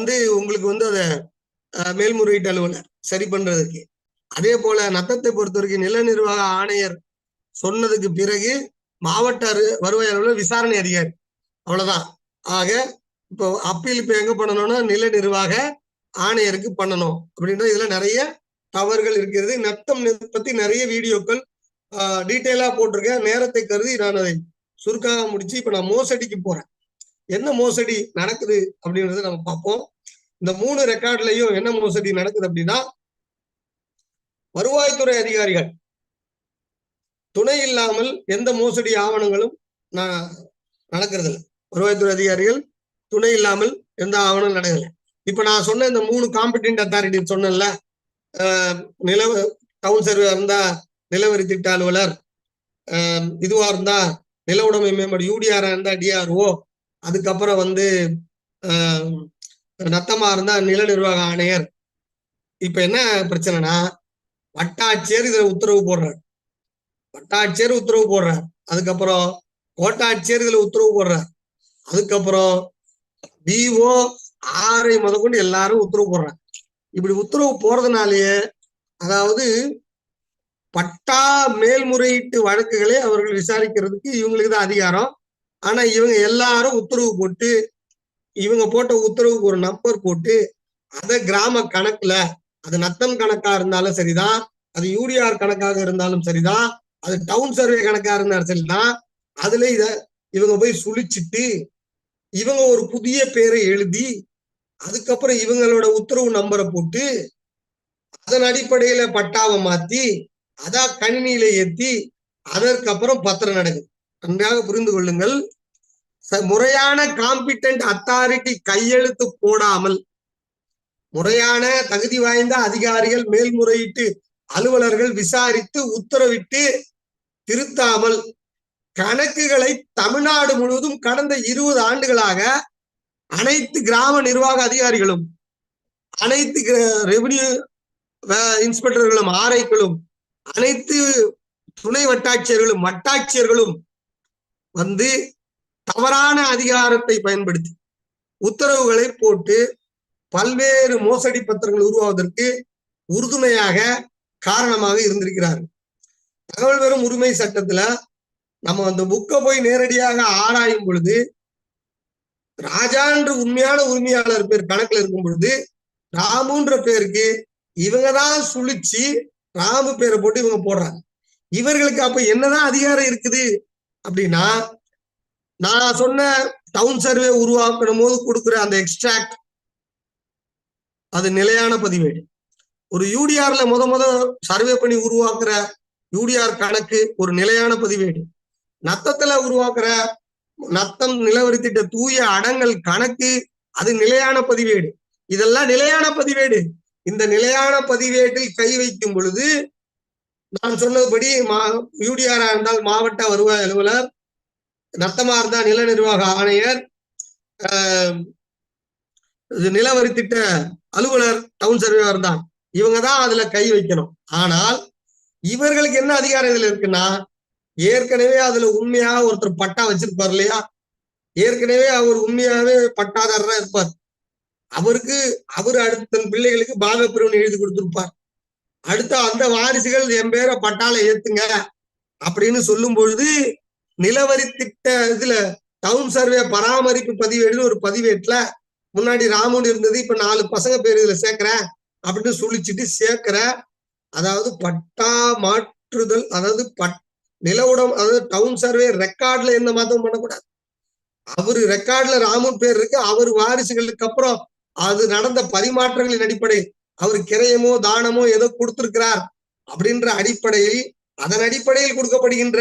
வந்து உங்களுக்கு வந்து அதை மேல்முறையீட்டு அலுவலர் சரி பண்றதுக்கு. அதே போல நத்தத்தை பொறுத்த வரைக்கும் நில நிர்வாக ஆணையர் சொன்னதுக்கு பிறகு மாவட்ட வருவாய் அலுவலர் விசாரணை அதிகாரி. அவ்வளவுதான். ஆக இப்போ அப்பீல் இப்ப எங்க பண்ணணும்னா நில நிர்வாக ஆணையருக்கு பண்ணணும். அப்படின்ற இதுல நிறைய தவறுகள் இருக்கிறது. நத்தம் பத்தி நிறைய வீடியோக்கள் டீட்டெயிலா போட்டிருக்கேன். நேரத்தை கருதி நான் அதை சுருக்காக முடிச்சு இப்ப நான் மோசடிக்கு போறேன். என்ன மோசடி நடக்குது அப்படின்றத நம்ம பார்ப்போம். இந்த மூணு ரெக்கார்ட்லயும் என்ன மோசடி நடக்குது அப்படின்னா வருவாய்த்துறை அதிகாரிகள் துணை இல்லாமல் எந்த மோசடி ஆவணங்களும் நான் நடக்கிறது இல்லை வருவாய்த்துறை அதிகாரிகள் துணை இல்லாமல் எந்த ஆவணம் நடக்கல. இப்ப நான் சொன்ன இந்த மூணு காம்பிடென்ட் அத்தாரிட்டி சொன்னேன்ல நில டவுன் சர்வே இருந்தா நிலவரி திட்ட அலுவலர் இதுவா இருந்தா நில உடைமை மேம்பாடு யூடிஆரா இருந்தா டிஆர்ஓ அதுக்கப்புறம் வந்து நத்தமா இருந்தா நில நிர்வாக ஆணையர். இப்ப என்ன பிரச்சனைனா வட்டாட்சியர் இதுல உத்தரவு போடுறார். வட்டாட்சியர் உத்தரவு போடுறார். அதுக்கப்புறம் கோட்டாட்சியர் இதுல உத்தரவு போடுறார். அதுக்கப்புறம் பிஓ ஆரை முதற்கொண்டு எல்லாரும் உத்தரவு போடுறாங்க. இப்படி உத்தரவு போறதுனாலயே அதாவது பட்டா மேல்முறையீட்டு வழக்குகளை அவர்கள் விசாரிக்கிறதுக்கு இவங்களுக்கு தான் அதிகாரம். ஆனா இவங்க எல்லாரும் உத்தரவு போட்டு இவங்க போட்ட உத்தரவுக்கு ஒரு நம்பர் போட்டு அத கிராம கணக்குல அது நத்தம் கணக்கா இருந்தாலும் சரிதான் அது யூடிஆர் கணக்காக இருந்தாலும் சரிதான் அது டவுன் சர்வே கணக்கா இருந்தாலும் சரிதான் அதுல இத இவங்க போய் சுழிச்சிட்டு இவங்க ஒரு புதிய பேரை எழுதி அதுக்கப்புறம் இவங்களோட உத்தரவு நம்பரை போட்டு அதன் அடிப்படையில பட்டாவை மாத்தி அதான் கணினியில ஏத்தி அதற்கப்புறம் பத்திரம் நடக்குது. நன்றாக புரிந்து கொள்ளுங்கள். முறையான காம்பிட்டன்ட் அத்தாரிட்டி கையெழுத்து போடாமல் முறையான தகுதி வாய்ந்த அதிகாரிகள் மேல்முறையீட்டு அலுவலர்கள் விசாரித்து உத்தரவிட்டு திருத்தாமல் கணக்குகளை தமிழ்நாடு முழுவதும் கடந்த இருபது ஆண்டுகளாக அனைத்து கிராம நிர்வாக அதிகாரிகளும் அனைத்து ரெவன்யூ இன்ஸ்பெக்டர்களும் ஆரைக்களும் அனைத்து துணை வட்டாட்சியர்களும் வட்டாட்சியர்களும் வந்து தவறான அதிகாரத்தை பயன்படுத்தி உத்தரவுகளை போட்டு பல்வேறு மோசடி பத்திரங்கள் உருவாவதற்கு உறுதுணையாக காரணமாக இருந்திருக்கிறார்கள். தகவல் பெறும் உரிமை சட்டத்துல நம்ம அந்த புக்கை போய் நேரடியாக ஆராயும் பொழுது ராஜா என்று உண்மையான உரிமையாளர் பேர் கணக்குல இருக்கும் பொழுது ராமுன்ற பேருக்கு இவங்கதான் சுழிச்சு ராமு பேரை போட்டு இவங்க போடுறாங்க. இவர்களுக்கு அப்ப என்னதான் அதிகாரம் இருக்குது? அப்படின்னா நான் சொன்ன டவுன் சர்வே உருவாக்கணும் போது கொடுக்குற அந்த எக்ஸ்ட்ராக்ட் அது நிலையான பதிவேடு ஒரு யூடிஆர்ல முத முத சர்வே பண்ணி உருவாக்குற யூடிஆர் கணக்கு ஒரு நிலையான பதிவேடு நத்தத்துல உருவாக்குற நத்தம் நிலவரித்திட்ட தூய அடங்கல் கணக்கு அது நிலையான பதிவேடு. இதெல்லாம் நிலையான பதிவேடு. இந்த நிலையான பதிவேட்டில் கை வைக்கும் பொழுது நான் சொன்னதுபடி மா யூடிஆரா இருந்தால் மாவட்ட வருவாய் அலுவலர் நத்தமா இருந்தால் நில நிர்வாக ஆணையர் நிலவரி திட்ட அலுவலர் டவுன் சர்வேவர் தான். இவங்க தான் அதுல கை வைக்கணும். ஆனால் இவர்களுக்கு என்ன அதிகாரம் இதுல இருக்குன்னா ஏற்கனவே அதுல உண்மையா ஒருத்தர் பட்டா வச்சிருப்பார் இல்லையா? ஏற்கனவே அவர் உண்மையாவே பட்டாதாரரா இருப்பார். அவருக்கு அவர் அடுத்த பிள்ளைகளுக்கு பிள்ளைகளுக்கு பாகப்பிரிவினை எழுதி கொடுத்திருப்பார். அடுத்த அந்த வாரிசுகள் என் பேரை பட்டால ஏத்துங்க அப்படின்னு சொல்லும் பொழுது நிலவரி திட்ட இதுல டவுன் சர்வே பராமரிப்பு பதிவேடுன்னு ஒரு பதிவேட்டுல முன்னாடி ராமுன் இருந்தது இப்ப நாலு பசங்க பேர் இதுல சேர்க்கிறேன் அப்படின்னு சொல்லிச்சுட்டு சேர்க்கிற அதாவது பட்டா மாற்றுதல் அதாவது பட் உடம் அதாவது டவுன் சர்வே ரெக்கார்ட்ல எந்த மாத்தமும் பண்ணக்கூடாது. அவரு ரெக்கார்ட்ல ராமுன் பேர் இருக்கு அவர் வாரிசுகளுக்கு அப்புறம் அது நடந்த பரிமாற்றங்களின் அடிப்படை அவர் கிரயமோ தானமோ ஏதோ கொடுத்திருக்கிறார் அப்படின்ற அடிப்படையில் அதன் அடிப்படையில் கொடுக்கப்படுகின்ற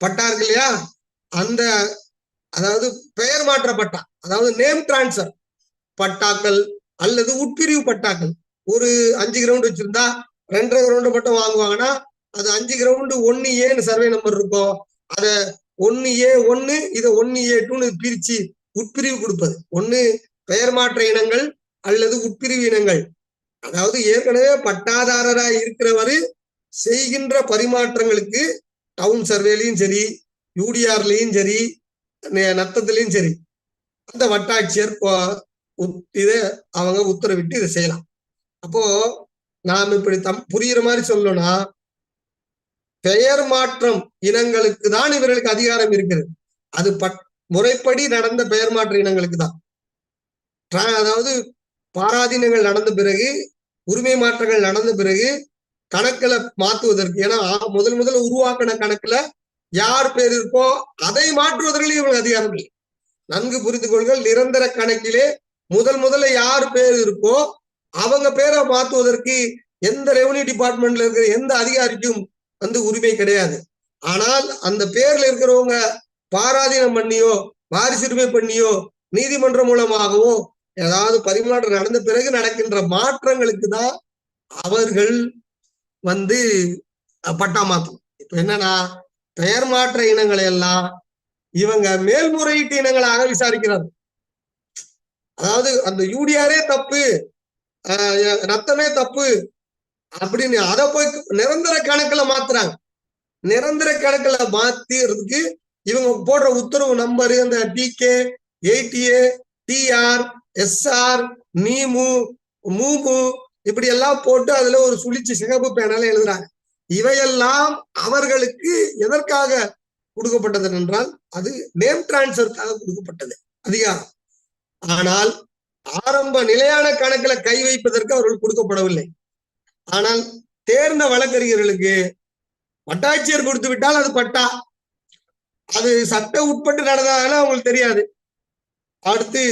பட்டா இருக்கு இல்லையா? அந்த அதாவது பெயர் மாற்ற பட்டா அதாவது நேம் டிரான்ஸ்பர் பட்டாக்கள் அல்லது உட்பிரிவு பட்டாக்கள். ஒரு அஞ்சு கிரவுண்ட் வச்சிருந்தா ரெண்டரை கிரவுண்டு மட்டும் வாங்குவாங்கன்னா அது அஞ்சு கிரவுண்டு ஒன்னு ஏன்னு சர்வே நம்பர் இருக்கும். அத ஒன்னு ஏ ஒன்னு இதை ஒன்னு ஏ டூன்னு பிரிச்சு உட்பிரிவு கொடுப்பது. ஒன்னு பெயர் மாற்ற இனங்கள் அல்லது உட்பிரிவு இனங்கள். அதாவது ஏற்கனவே பட்டாதாரராய் இருக்கிறவரு செய்கின்ற பரிமாற்றங்களுக்கு டவுன் சர்வேலையும் சரி யூடிஆர்லயும் சரி நத்தத்திலையும் சரி அந்த வட்டாட்சியர் இதை அவங்க உத்தரவிட்டு இதை செய்யலாம். அப்போ நாம் இப்படி தம் புரியுற மாதிரி சொல்லணும்னா பெயர் மாற்றம் இனங்களுக்கு தான் இவர்களுக்கு அதிகாரம் இருக்கிறது. அது பட் முறைப்படி நடந்த பெயர் மாற்ற இனங்களுக்கு தான். அதாவது பாராதீனங்கள் நடந்த பிறகு உரிமை மாற்றங்கள் நடந்த பிறகு கணக்குல மாத்துவதற்கு ஏன்னா முதல் முதல்ல உருவாக்கின கணக்குல யார் பேர் இருக்கோ அதை மாற்றுவதற்கு இவங்களுக்கு அதிகாரம் இல்லை. நன்கு புரிந்து கொள்கள் நிரந்தர கணக்கிலே முதல் முதல்ல யார் பேர் இருக்கோ அவங்க பேரை மாத்துவதற்கு எந்த ரெவன்யூ டிபார்ட்மெண்ட்ல இருக்கிற எந்த அதிகாரிக்கும் வந்து உரிமை கிடையாது. ஆனால் அந்த பேர்ல இருக்கிறவங்க பாராதீனம் பண்ணியோ வாரிசுரிமை பண்ணியோ நீதிமன்றம் மூலமாகவோ ஏதாவது பரிமாற்றம் நடந்த பிறகு நடக்கின்ற மாற்றங்களுக்கு தான் அவர்கள் வந்து பட்டா மாத்தம் இப்ப என்னன்னா பெயர் மாற்ற இனங்களை எல்லாம் இவங்க மேல்முறையீட்டு இனங்களாக விசாரிக்கிறார் அதாவது அந்த யூடிஆரே தப்பு ரத்தமே தப்பு அப்படின்னு அதை போய் நிரந்தர கணக்குல மாத்துறாங்க. நிரந்தர கணக்குல மாத்திறதுக்கு இவங்க போடுற உத்தரவு நம்பரு அந்த டிகே எயிட்டிஏ டிஆர் எஸ்ஆர் நீமு மூமு இப்படி எல்லாம் போட்டு அதுல ஒரு சுழிச்சு சிகப்பு பேனால எழுதுறாங்க. இவையெல்லாம் அவர்களுக்கு எதற்காக கொடுக்கப்பட்டது என்றால் அது நேம் டிரான்ஸ்பருக்காக கொடுக்கப்பட்டது. அதிகாரம். ஆனால் ஆரம்ப நிலையான கணக்குல கை வைப்பதற்கு அவர்கள் கொடுக்கப்படவில்லை. ஆனால் தேர்ந்த வழக்கறிஞர்களுக்கு வட்டாட்சியர் கொடுத்து விட்டால் அது பட்டா. அது சட்ட உட்பட்டு நடந்ததால அவங்களுக்கு தெரியாது. அடுத்து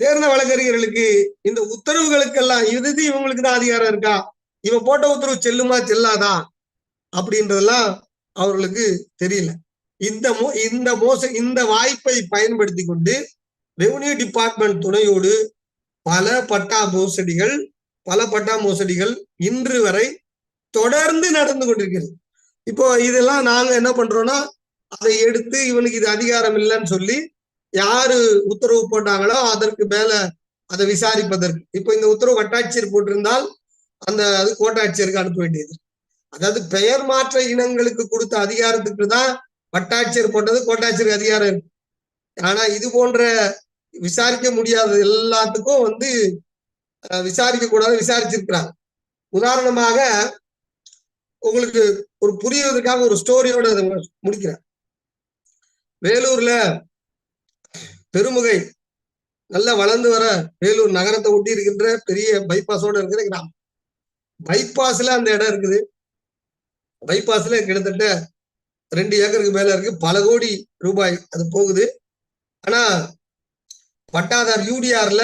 தேர்ந்த வழக்கறிஞர்களுக்கு இந்த உத்தரவுகளுக்கெல்லாம் இது இவங்களுக்கு தான் அதிகாரம் இருக்கா? இவன் போட்ட உத்தரவு செல்லுமா செல்லாதா? அப்படின்றதெல்லாம் அவர்களுக்கு தெரியல. இந்த மோ இந்த மோச இந்த வாய்ப்பை பயன்படுத்தி கொண்டு ரெவன்யூ டிபார்ட்மெண்ட் துணையோடு பல பட்டா மோசடிகள் பல பட்டா மோசடிகள் இன்று வரை தொடர்ந்து நடந்து கொண்டிருக்கிறது. இப்போ இதெல்லாம் நாங்க என்ன பண்றோம்னா அதை எடுத்து இவனுக்கு இது அதிகாரம் இல்லைன்னு சொல்லி யாரு உத்தரவு போட்டாங்களோ அதற்கு மேல அதை விசாரிப்பதற்கு. இப்போ இந்த உத்தரவு வட்டாட்சியர் போட்டிருந்தால் அந்த அது கோட்டாட்சியருக்கு அனுப்ப வேண்டியது. அதாவது பெயர் மாற்ற இனங்களுக்கு கொடுத்த அதிகாரத்துக்கு தான் வட்டாட்சியர் போட்டது கோட்டாட்சியருக்கு அதிகாரம் இருக்கு. ஆனா இது போன்ற விசாரிக்க முடியாத எல்லாத்துக்கும் வந்து விசாரிக்க கூடாது விசாரிச்சிருக்கிறாங்க. உதாரணமாக உங்களுக்கு ஒரு புரியுறதுக்காக ஒரு ஸ்டோரியோட முடிக்கிறேன். வேலூர்ல பெருமுகை. நல்லா வளர்ந்து வர வேலூர் நகரத்தை ஒட்டி இருக்கின்ற பெரிய பைபாஸோட இருக்கிற கிராமம். பைபாஸ்ல அந்த இடம் இருக்குது. பைபாஸ்ல கிட்டத்தட்ட ரெண்டு ஏக்கருக்கு மேல இருக்கு. பல கோடி ரூபாய் அது போகுது. ஆனா பட்டாதார் யூடிஆர்ல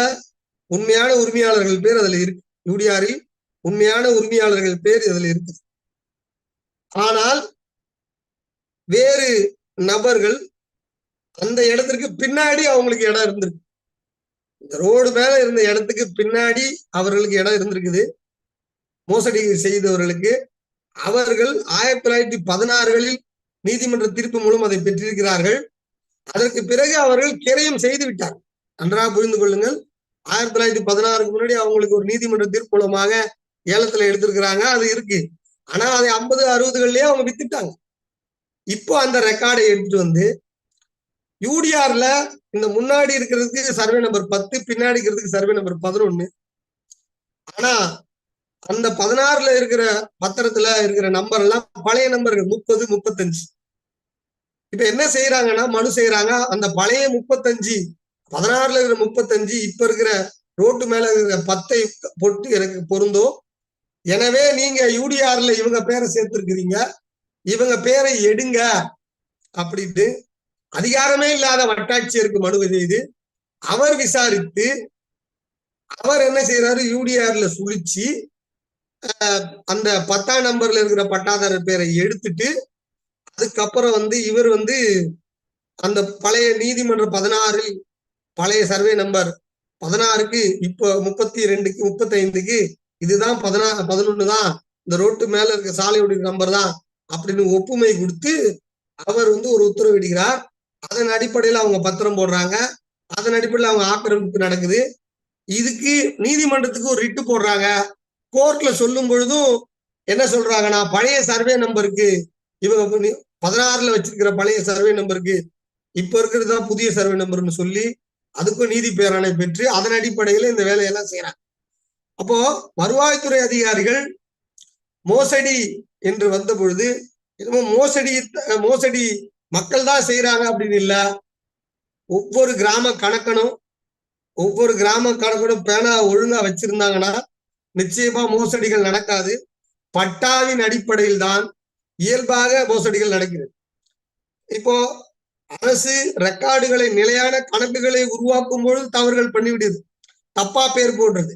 உண்மையான உரிமையாளர்கள் பேர் அதுல இருக்கு. யூடிஆரில் உண்மையான உரிமையாளர்கள் பேர் இதுல இருக்கு ஆனால் வேறு நபர்கள் அந்த இடத்திற்கு பின்னாடி அவங்களுக்கு இடம் இருந்திருக்கு. இந்த ரோடு மேல இருந்த இடத்துக்கு பின்னாடி அவர்களுக்கு இடம் இருந்திருக்குது. மோசடி செய்தவர்களுக்கு அவர்கள் ஆயிரத்தி தொள்ளாயிரத்தி பதினாறுகளில் நீதிமன்ற தீர்ப்பு மூலம் அதை பெற்றிருக்கிறார்கள். அதற்கு பிறகு அவர்கள் கிரையும் செய்து விட்டார். நன்றாக புரிந்து கொள்ளுங்கள். ஆயிரத்தி தொள்ளாயிரத்தி பதினாறுக்கு முன்னாடி அவங்களுக்கு ஒரு நீதிமன்ற தீர்ப்பு மூலமாக ஏலத்துல எடுத்திருக்கிறாங்க. அது இருக்கு. ஆனா அதை ஐம்பது அறுபதுகள்லயே அவங்க வித்துட்டாங்க. இப்போ அந்த ரெக்கார்டை எடுத்துட்டு வந்து யூடிஆர்ல இந்த முன்னாடி இருக்கிறதுக்கு சர்வே நம்பர் பத்து பின்னாடி இருக்கிறதுக்கு சர்வே நம்பர் பதினொன்னு. ஆனா அந்த பதினாறுல இருக்கிற பத்திரத்துல இருக்கிற நம்பர் எல்லாம் பழைய நம்பர்கள் முப்பது முப்பத்தஞ்சு. இப்ப என்ன செய்யறாங்கன்னா மனு செய்யறாங்க அந்த பழைய முப்பத்தஞ்சு பதினாறுல இருக்கிற முப்பத்தஞ்சு இப்ப இருக்கிற ரோட்டு மேல இருக்கிற பத்தை பொட்டு எனக்கு பொருந்தும் எனவே நீங்க யூடிஆர்ல இவங்க பேரை சேர்த்திருக்கிறீங்க. இவங்க பேரை எடுங்க அப்படின்ட்டு அதிகாரமே இல்லாத வட்டாட்சியருக்கு மனு செய்து அவர் விசாரித்து அவர் என்ன செய்யறாரு யூடிஆர்ல சுழிச்சு அந்த பத்தாம் நம்பர்ல இருக்கிற பட்டாதாரர் பேரை எடுத்துட்டு அதுக்கப்புறம் வந்து இவர் வந்து அந்த பழைய நீதிமன்ற பதினாறில் பழைய சர்வே நம்பர் பதினாறுக்கு இப்போ முப்பத்தி ரெண்டுக்கு முப்பத்தி ஐந்துக்கு இதுதான் பதினா பதினொன்னு தான் இந்த ரோட்டு மேல இருக்க சாலையுடைய நம்பர் தான் அப்படின்னு ஒப்புமை கொடுத்து அவர் வந்து ஒரு உத்தரவிடுகிறார். அதன் அடிப்படையில் அவங்க பத்திரம் போடுறாங்க. அதன் அடிப்படையில் அவங்க ஆக்கிரமிப்பு நடக்குது. இதுக்கு நீதிமன்றத்துக்கு ஒரு ரிட்டு போடுறாங்க. கோர்ட்ல சொல்லும் பொழுதும் என்ன சொல்றாங்கன்னா பழைய சர்வே நம்பருக்கு இவங்க பதினாறுல வச்சிருக்கிற பழைய சர்வே நம்பருக்கு இப்ப இருக்கிறது தான் புதிய சர்வே நம்பர்னு சொல்லி அதுக்கும் நீதி பேரணை பெற்று அதன் அடிப்படையில இந்த வேலையெல்லாம் செய்யறாங்க. அப்போ வருவாய்த்துறை அதிகாரிகள் மோசடி என்று வந்த பொழுது என்னமோ மோசடி மோசடி மக்கள் தான் செய்யறாங்க அப்படின்னு இல்ல. ஒவ்வொரு கிராம கணக்கனும் ஒவ்வொரு கிராம கணக்கனும் பேனா ஒழுங்கா வச்சிருந்தாங்கன்னா நிச்சயமா மோசடிகள் நடக்காது. பட்டாவின் அடிப்படையில் தான் இயல்பாக மோசடிகள் நடக்கிறது. இப்போ அரசு ரெக்கார்டுகளை நிலையான கணக்குகளை உருவாக்கும் பொழுது தவறுகள் பண்ணிவிடுது. தப்பா பேர் போடுறது.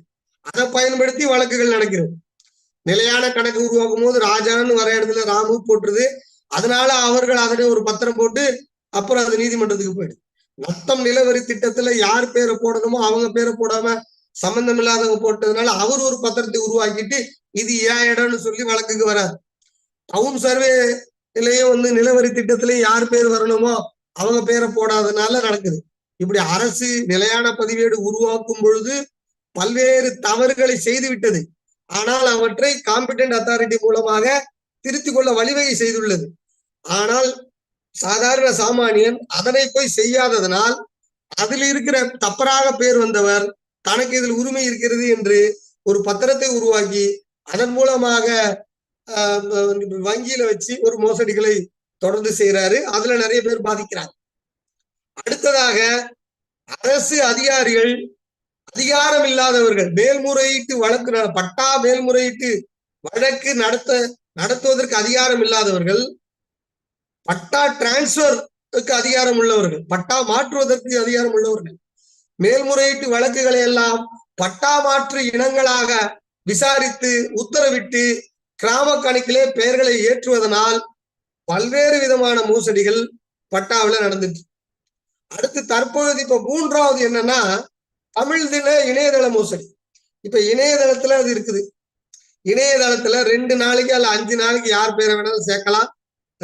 அதை பயன்படுத்தி வழக்குகள் நடக்கிறது. நிலையான கணக்கு உருவாக்கும் போது ராஜான்னு வர இடத்துல ராமு போட்டுருது. அதனால அவர்கள் அதனை ஒரு பத்திரம் போட்டு அப்புறம் அது நீதிமன்றத்துக்கு போயிடுது. நத்தம் நிலவரி திட்டத்துல யார் பேரை போடணுமோ அவங்க பேரை போடாம சம்பந்தம் இல்லாதவங்க போட்டதுனால அவர் ஒரு பத்திரத்தை உருவாக்கிட்டு இது ஏன் இடம்னு சொல்லி வழக்குக்கு வராது டவுன் சர்வேலையும் வந்து நிலவரி திட்டத்திலயும் யார் பேர் வரணுமோ அவங்க பேரை போடாதனால நடக்குது. இப்படி அரசு நிலையான பதிவேடு உருவாக்கும் பொழுது பல்வேறு தவறுகளை செய்து விட்டது. ஆனால் அவற்றை காம்பிடன்ட் அத்தாரிட்டி மூலமாக திருத்திக் கொள்ள வழிவகை செய்துள்ளது. ஆனால் சாதாரண சாமானியன் அதனை போய் செய்யாததனால் அதில் இருக்கிற தப்பராக பேர் வந்தவர் தனக்கு இதில் உரிமை இருக்கிறது என்று ஒரு பத்திரத்தை உருவாக்கி அதன் மூலமாக வங்கியில வச்சு ஒரு மோசடிகளை தொடர்ந்து செய்யறாரு அதுல நிறைய பேர் பாதிக்கிறாங்க. அடுத்ததாக அரசு அதிகாரிகள் அதிகாரம் இல்லாதவர்கள் மேல்முறையீட்டு வழக்கு பட்டா மேல்முறையீட்டு வழக்கு நடத்த நடத்துவதற்கு அதிகாரம் இல்லாதவர்கள் பட்டா டிரான்ஸ்பருக்கு அதிகாரம் உள்ளவர்கள் பட்டா மாற்றுவதற்கு அதிகாரம் உள்ளவர்கள். மேல்முறையீட்டு வழக்குகளை எல்லாம் பட்டா மாற்று இனங்களாக விசாரித்து உத்தரவிட்டு கிராம கணக்கிலே பெயர்களை ஏற்றுவதனால் பல்வேறு விதமான மோசடிகள் பட்டாவில் நடந்துட்டு. அடுத்து தற்பொழுது இப்ப மூன்றாவது என்னன்னா தமிழ் தின இணையதள மோசடி. இப்ப இணையதளத்துல அது இருக்குது. இணையதளத்துல ரெண்டு நாளைக்கு அல்ல அஞ்சு நாளைக்கு யார் பேரை வேணாலும் சேர்க்கலாம்.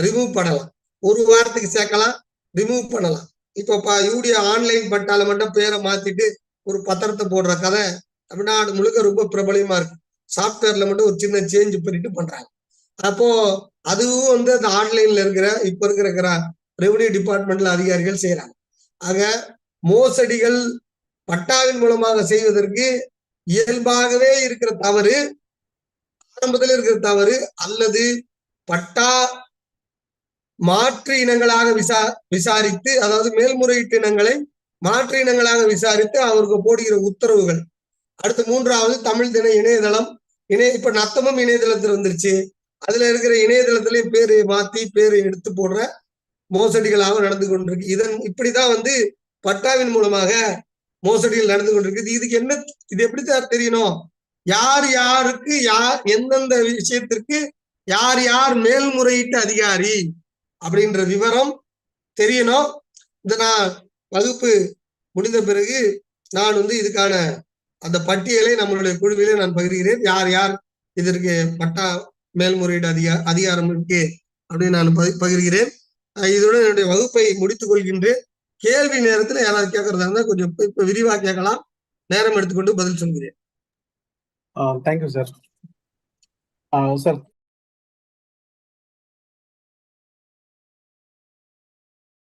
ரிமூவ் பண்ணலாம். ஒரு வாரத்துக்கு சேர்க்கலாம் ரிமூவ் பண்ணலாம். இப்போ யூடியா ஆன்லைன் பட்டால மட்டும் பேரை மாத்திட்டு ஒரு பத்திரத்தை போடுற கதை தமிழ்நாடு முழுக்க ரொம்ப பிரபலமா இருக்கு. சாப்ட்வேர்ல மட்டும் ஒரு சின்ன சேஞ்ச் பண்ணிட்டு பண்றாங்க. அப்போ அதுவும் வந்து அந்த ஆன்லைன்ல இருக்கிற இப்ப இருக்கிற ரெவன்யூ டிபார்ட்மெண்ட்ல அதிகாரிகள் செய்யறாங்க. ஆக மோசடிகள் பட்டாவின் மூலமாக செய்வதற்கு இயல்பாகவே இருக்கிற தவறு ஆரம்பத்தில் இருக்கிற தவறு அல்லது பட்டா மாற்று இனங்களாக விசா விசாரித்து அதாவது மேல்முறையீட்டு இனங்களை மாற்று இனங்களாக விசாரித்து அவருக்கு போடுகிற உத்தரவுகள். அடுத்து மூன்றாவது தமிழ் தின இணையதளம். இணைய இப்ப நத்தமும் இணையதளத்துல வந்துருச்சு. அதுல இருக்கிற இணையதளத்திலையும் பேரு மாத்தி பேரு எடுத்து போடுற மோசடிகளாக நடந்து கொண்டிருக்கு. இதன் இப்படிதான் வந்து பட்டாவின் மூலமாக மோசடிகள் நடந்து கொண்டிருக்கு. இதுக்கு என்ன இது எப்படித்தான் தெரியணும்? யார் யாருக்கு யார் எந்தெந்த விஷயத்திற்கு யார் யார் மேல்முறையீட்டு அதிகாரி? அப்படின்ற விவரம் தெரியணும். இந்த நான் வகுப்பு முடிந்த பிறகு நான் வந்து இதுக்கான அந்த பட்டியலை நம்மளுடைய குழுவிலே நான் பகிர்கிறேன். யார் யார் இதற்கு பட்டா மேல்முறையீடு அதிகா அதிகாரம் இருக்கு அப்படின்னு நான் பகிர்கிறேன். இதோட என்னுடைய வகுப்பை முடித்துக் கொள்கின்றேன். கேள்வி நேரத்தில் யாராவது கேட்கறதா இருந்தால் கொஞ்சம் இப்ப விரிவா கேட்கலாம். நேரம் எடுத்துக்கொண்டு பதில் சொல்கிறேன். Thank you sir sir